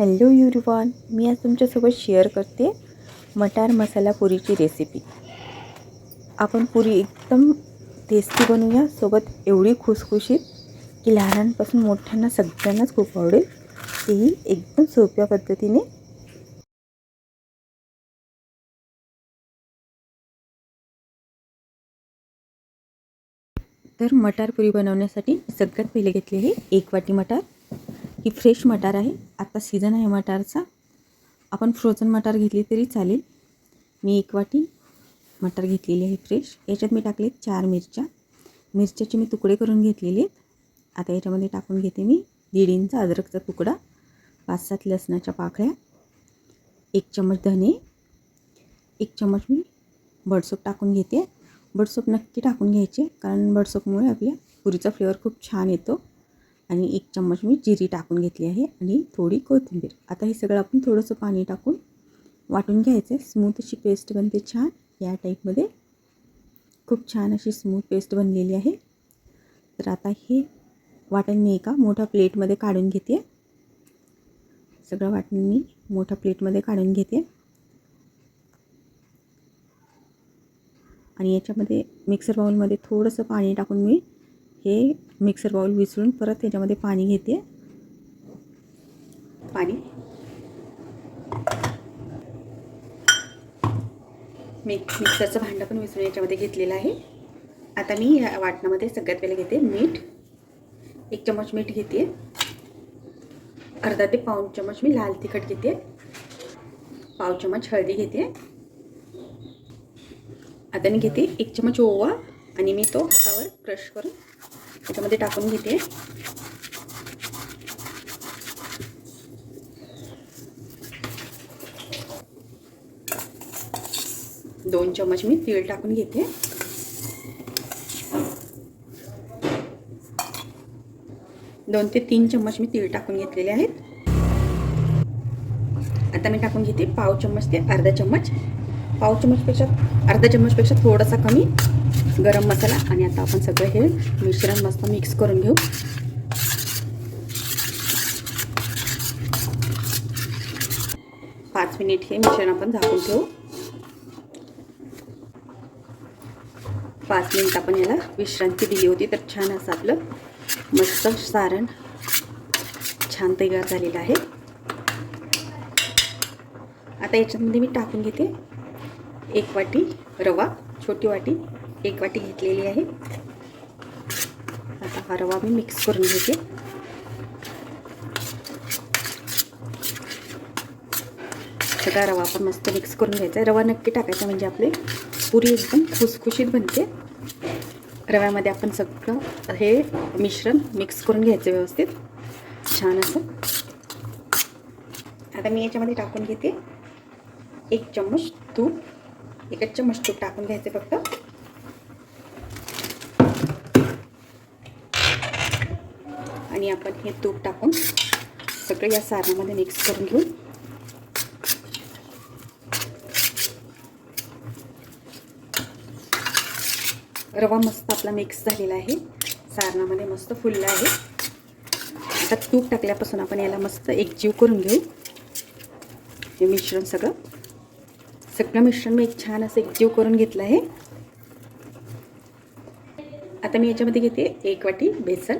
Hello युरिवान मी आज तुमच्यासोबत share करते मटार मसाला पुरीची रेसिपी आपण पुरी एकदम टेस्टी बनवूया सोबत एवढी खुसखुशीत की लहानांपासून मोठ्यांना सगळ्यांनाच खूप आवडेल. तेही एकदम सोप्या पद्धतीने. तर मटार पुरी बनवण्यासाठी सगळ्यात पहिले घेतलेली एक वाटी मटार. ही फ्रेश मटार आहे. आत्ता सीझन आहे मटारचा. आपण फ्रोझन मटार घेतली तरी चालेल. मी एक वाटी मटार घेतलेली आहे फ्रेश याच्यात मी टाकले चार मिरच्या. मिरच्याचे मी तुकडे करून घेतलेले आहेत. आता याच्यामध्ये टाकून घेते मी दीड इंच अद्रकचा तुकडा पाच सात लसणाच्या पाकळ्या एक चम्मच धने एक चम्मच मी बडसोप टाकून घेते. बडसोप नक्की टाकून घ्यायचे कारण बडसोपमुळे आपल्या पुरीचा फ्लेवर खूप छान येतो. आणि एक चम्मच मी जिरी टाकून घेतली आहे आणि थोडी कोथिंबीर. आता हे सगळं आपण थोडंसं पाणी टाकून वाटून घ्यायचं आहे. स्मूथ अशी पेस्ट बनते छान. या टाईपमध्ये खूप छान अशी स्मूथ पेस्ट बनलेली आहे. तर आता हे वाटण मी एका मोठ्या प्लेटमध्ये काढून घेते. सगळं वाटण मी मोठ्या प्लेटमध्ये काढून घेते. आणि याच्यामध्ये मिक्सर बाउलमध्ये थोडंसं पाणी टाकून मी हे मिक्सर बाउल विसरून परत त्याच्यामध्ये पाणी घेते. पाणी. मी मिक्सरचं भांडं पण विसरून याच्यामध्ये घेतलेलं आहे. आता मी या वाटणामध्ये सगळ्यात पहिले घेते मीठ. एक चम्मच मीठ घेते. अर्धा ते पाऊन चमच मी लाल तिखट घेते. पाव चमच हळदी घेते. आता मी घेते एक चमच ओवा आणि मी तो हातावर क्रश करून त्याच्यामध्ये टाकून घेते. दोन चम्मच मी तीळ टाकून घेते. दोन ते तीन चम्मच मी तीळ टाकून घेतलेले आहेत. आता मी टाकून घेते पाव चम्मच ते अर्धा चम्मच. पाव चम्मचपेक्षा अर्धा चम्मचपेक्षा थोडासा कमी. गरम मसाला आणि आता आपण सगळं हे मिश्रण मस्त मिक्स करून घेऊ. पाच मिनिट हे मिश्रण आपण झाकून ठेवू. पाच मिनिट आपण याला विश्रांती दिली होती तर छान असं आपलं मस्त सारण छान तयार झालेलं आहे. आता याच्यामध्ये मी टाकून घेते एक वाटी रवा छोटी वाटी एक वाटी घेतलेली आहे. आता हा रवा मी मिक्स करून घेते. सगळा रवा आपण मस्त मिक्स करून घ्यायचा रवा नक्की टाकायचा म्हणजे आपले पुरी एकदम खुसखुशीत बनते. रव्यामध्ये आपण सगळं हे मिश्रण मिक्स करून घ्यायचं व्यवस्थित. छान असं. आता मी याच्यामध्ये टाकून घेते एक चम्मच तूप. एकच चम्मच तूप टाकून घ्यायचे फक्त. आणि आपण हे तूप टाकून सगळं या सारणामध्ये मिक्स करून घेऊ. रवा मस्त आपला मिक्स झालेला आहे. सारणामध्ये मस्त फुलला आहे. आता तूप टाकल्यापासून आपण याला मस्त एकजीव करून घेऊ. हे मिश्रण सगळं. सगळं मिश्रण मी एक छान असं एकजीव करून घेतलं आहे. आता मी याच्यामध्ये घेते एक वाटी बेसन.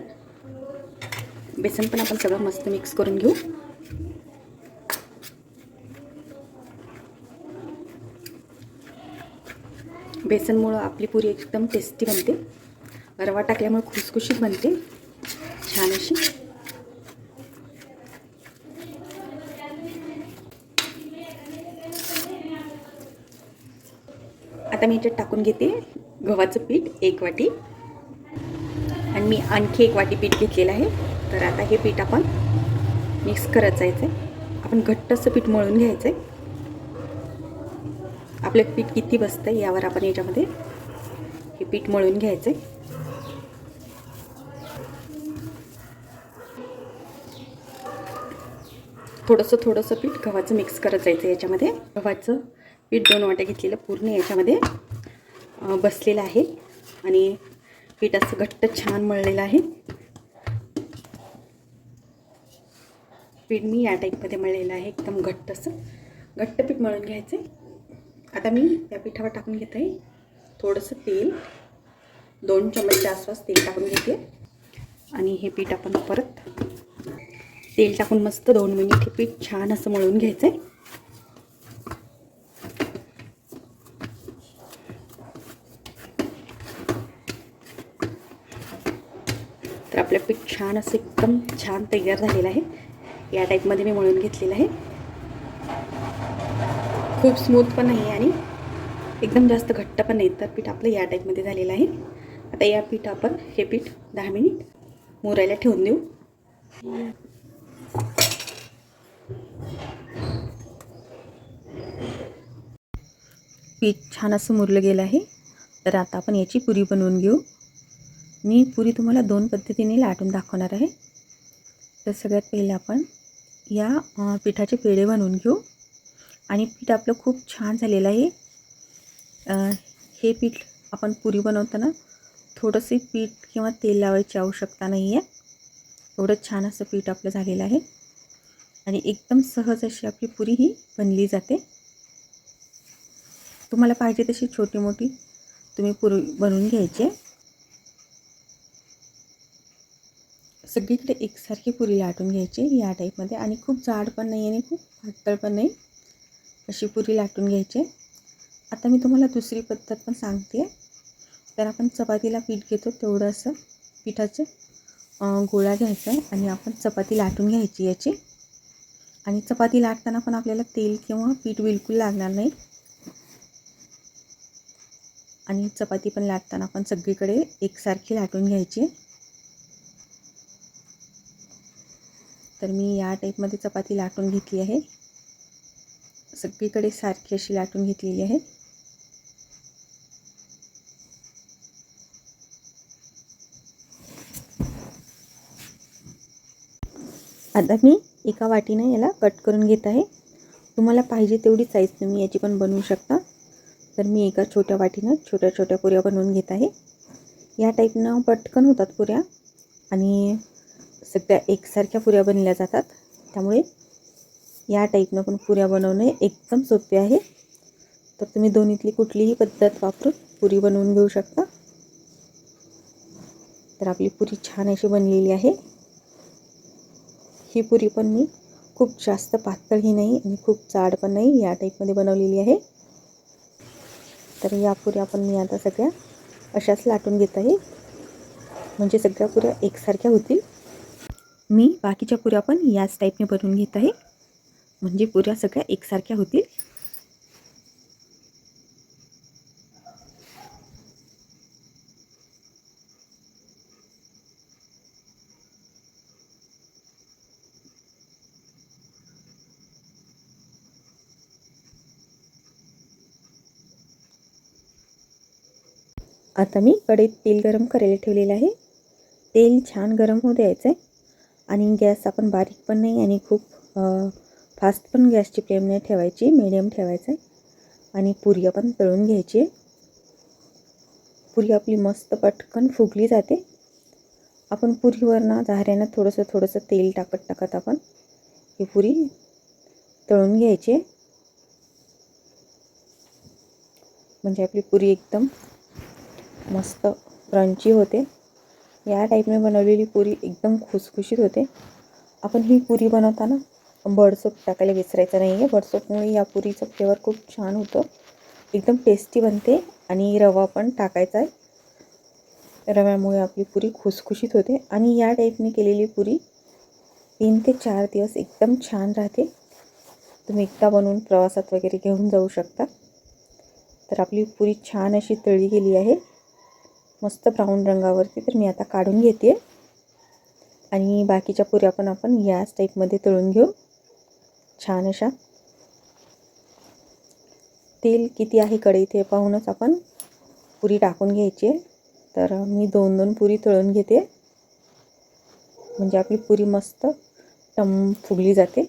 बेसन पण आपण सगळं मस्त मिक्स करून घेऊ. बेसनमुळं आपली पुरी एकदम टेस्टी बनते. रवा टाकल्यामुळे खुसखुशीत बनते. छान अशी. आता मी याच्यात टाकून घेते गव्हाचं पीठ एक वाटी. आणि मी आणखी एक वाटी पीठ घेतलेलं आहे. तर आता हे पीठ आपण मिक्स करत जायचं आहे आपण घट्टसं पीठ मळून घ्यायचं आहे आपलं पीठ किती बसतं आहे यावर आपण याच्यामध्ये हे पीठ मळून घ्यायचं आहे थोडंसं थोडंसं पीठ गव्हाचं मिक्स करत जायचं आहे याच्यामध्ये. गव्हाचं पीठ दोन वाट्या घेतलेलं पूर्ण याच्यामध्ये बसलेलं आहे. आणि पीठ असं घट्ट छान मळलेलं आहे. पीठ मी या टाईपमध्ये मळलेलं आहे एकदम घट्ट असं. घट्ट पीठ मळून घ्यायचं आहे आता मी या पिठावर टाकून घेत आहे थोडंसं तेल. दोन चमचच्या आसपास तेल टाकून घेते. आणि हे पीठ आपण परत तेल टाकून मस्त दोन मिनिट हे पीठ छान असं मळून घ्यायचं आहे तर आपलं पीठ छान असं एकदम छान तयार झालेलं आहे. या टाईपमध्ये मी मळून घेतलेलं आहे. खूप स्मूथ पण नाही आणि एकदम जास्त घट्ट पण नाही तर पीठ आपलं या टाईपमध्ये झालेलं आहे. आता या पीठ आपण हे पीठ दहा मिनिट मुरायला ठेवून देऊ. पीठ छान असं मुरलं गेलं आहे. तर आता आपण याची पुरी बनवून घेऊ. मी पुरी तुम्हाला दोन पद्धतीने लाटून दाखवणार आहे. तर सगळ्यात पहिलं आपण या पिठाचे पेढे बनवून घेऊ. आणि पीठ आपलं खूप छान झालेलं आहे. हे पीठ आपण पुरी बनवताना थोडंसे पीठ किंवा तेल लावायची आवश्यकता नाही आहे एवढं छान असं पीठ आपलं झालेलं आहे. आणि एकदम सहज अशी आपली पुरी ही बनली जाते. तुम्हाला पाहिजे तशी छोटी मोठी तुम्ही पुरी बनवून घ्यायची आहे. सगळीकडे एकसारखी पुरी लाटून घ्यायची या टाईपमध्ये आणि खूप जाड पण नाही आणि खूप पातळ पण नाही अशी पुरी लाटून घ्यायची. आता मी तुम्हाला दुसरी पद्धत पण सांगते. तर आपण चपातीला पीठ घेतो तेवढं असं पिठाचं गोळा घ्यायचा आहे आणि आपण चपाती लाटून घ्यायची याची. आणि चपाती लाटताना पण आपल्याला तेल किंवा पीठ बिलकुल लागणार नाही. आणि चपाती पण लाटताना आपण सगळीकडे एकसारखी लाटून घ्यायची. तर मी या टाईपमध्ये चपाती लाटून घेतली आहे. सगळीकडे सारखी अशी लाटून घेतलेली आहे. आता मी एका वाटीनं याला कट करून घेत आहे. तुम्हाला पाहिजे तेवढी साईज तुम्ही याची पण बनवू शकता. तर मी एका छोट्या वाटीनं छोट्या छोट्या पुऱ्या बनवून घेत आहे. या टाईपनं पटकन होतात पुऱ्या. आणि सगळ्या एकसारख्या पुऱ्या बनल्या जातात. त्यामुळे या टाईपनं पण पुऱ्या बनवणे एकदम सोपे आहे. तर तुम्ही दोन्हीतली कुठलीही पद्धत वापरून पुरी बनवून घेऊ शकता. तर आपली पुरी छान अशी बनलेली आहे. ही पुरी पण मी खूप जास्त पातळही नाही आणि खूप जाड पण नाही या टाईपमध्ये बनवलेली आहे. तर या पुऱ्या पण मी आता सगळ्या अशाच लाटून घेत आहे. म्हणजे सगळ्या पुऱ्या एकसारख्या होतील. मी बाकीच्या पुऱ्या पण याच टाईपने बनवून घेत आहे. म्हणजे पुऱ्या सगळ्या एकसारख्या होतील. आता मी कढईत तेल गरम करायला ठेवलेलं आहे. तेल छान गरम होऊ द्यायचं आहे आणि गॅस आपण बारीक पण नाही आणि खूप फास्ट पण गॅसची फ्लेम नाही ठेवायची मिडियम ठेवायचं आहे आणि पुरी आपण तळून घ्यायची. पुरी आपली मस्त पटकन फुगली जाते. आपण पुरीवरनं झाऱ्यानं थोडंसं थोडंसं तेल टाकत टाकत आपण ही पुरी तळून घ्यायची. म्हणजे आपली पुरी एकदम मस्त क्रंची होते. या टाईपने बनवलेली पुरी एकदम खुसखुशीत होते. आपण ही पुरी बनवताना बडसोप टाकायला विसरायचं नाही आहे बडसोपमुळे या पुरीचं फ्लेवर खूप छान होतं. एकदम टेस्टी बनते आणि रवा पण टाकायचा आहे. रव्यामुळे आपली पुरी खुसखुशीत होते आणि या टाईपने केलेली पुरी तीन ते चार दिवस एकदम छान राहते. तुम्ही एकदा बनवून प्रवासात वगैरे घेऊन जाऊ शकता. तर आपली पुरी छान अशी तळी गेली आहे. मस्त ब्राऊन रंगावरती तर मी आता काढून घेते. आणि बाकीच्या पुऱ्या पण आपण याच टाईपमध्ये तळून घेऊ. छान अशा. तेल किती आहे कढईत हे पाहूनच आपण पुरी टाकून घ्यायची तर मी दोन दोन पुरी तळून घेते. म्हणजे आपली पुरी मस्त टम फुगली जाते.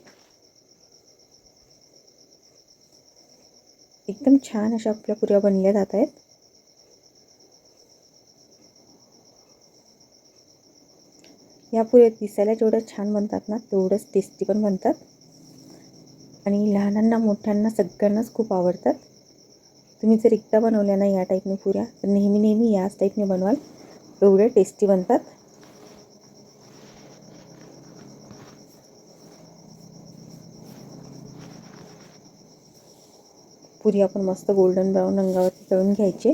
एकदम छान अशा आपल्या पुऱ्या बनल्या जात आहेत. या पुऱ्या दिसायला जेवढं छान बनतात ना तेवढंच टेस्टी पण बनतात आणि लहानांना मोठ्यांना सगळ्यांनाच खूप आवडतात. तुम्ही जर एकदा बनवल्या ना या टाईपने पुऱ्या तर नेहमी नेहमी याच टाईपने बनवाल. एवढ्या टेस्टी बनतात. पुरी आपण मस्त गोल्डन ब्राऊन रंगावरती तळून घ्यायचे.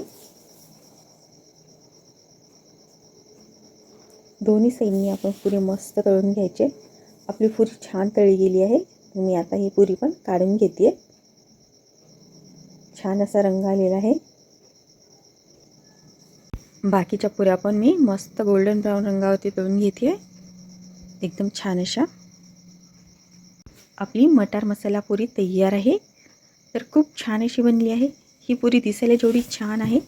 दोन्ही साईडनी आपण पुरी मस्त तळून घ्यायचे. आपली पुरी छान तळी गेली आहे. मी आता ही पुरी पण काढून घेते छान असा रंग आलेला आहे. बाकीच्या पुऱ्या पण मी मस्त गोल्डन ब्राऊन रंगावरती तळून घेते एकदम छान अशा. आपली मटार मसाला पुरी तयार आहे. तर खूप छान अशी बनली आहे. ही पुरी दिसायला जेवढी छान आहे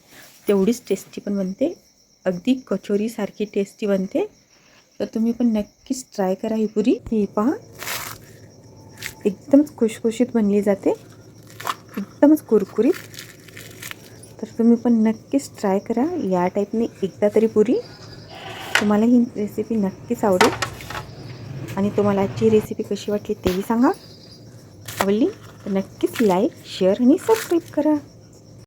तेवढीच टेस्टी पण बनते. अगदी कचोरीसारखी टेस्टी बनते. तर तुम्ही पण नक्कीच ट्राय करा ही पुरी. ही पहा. एकदमच खुशखुशीत बनली जाते. एकदमच कुरकुरीत. तर तुम्ही पण नक्कीच ट्राय करा. या टाईपने एकदा तरी पुरी. तुम्हाला ही रेसिपी नक्कीच आवडेल. आणि तुम्हाला आजची रेसिपी कशी वाटली तेही सांगा. आवडली तर नक्कीच लाईक शेअर आणि सबस्क्राईब करा.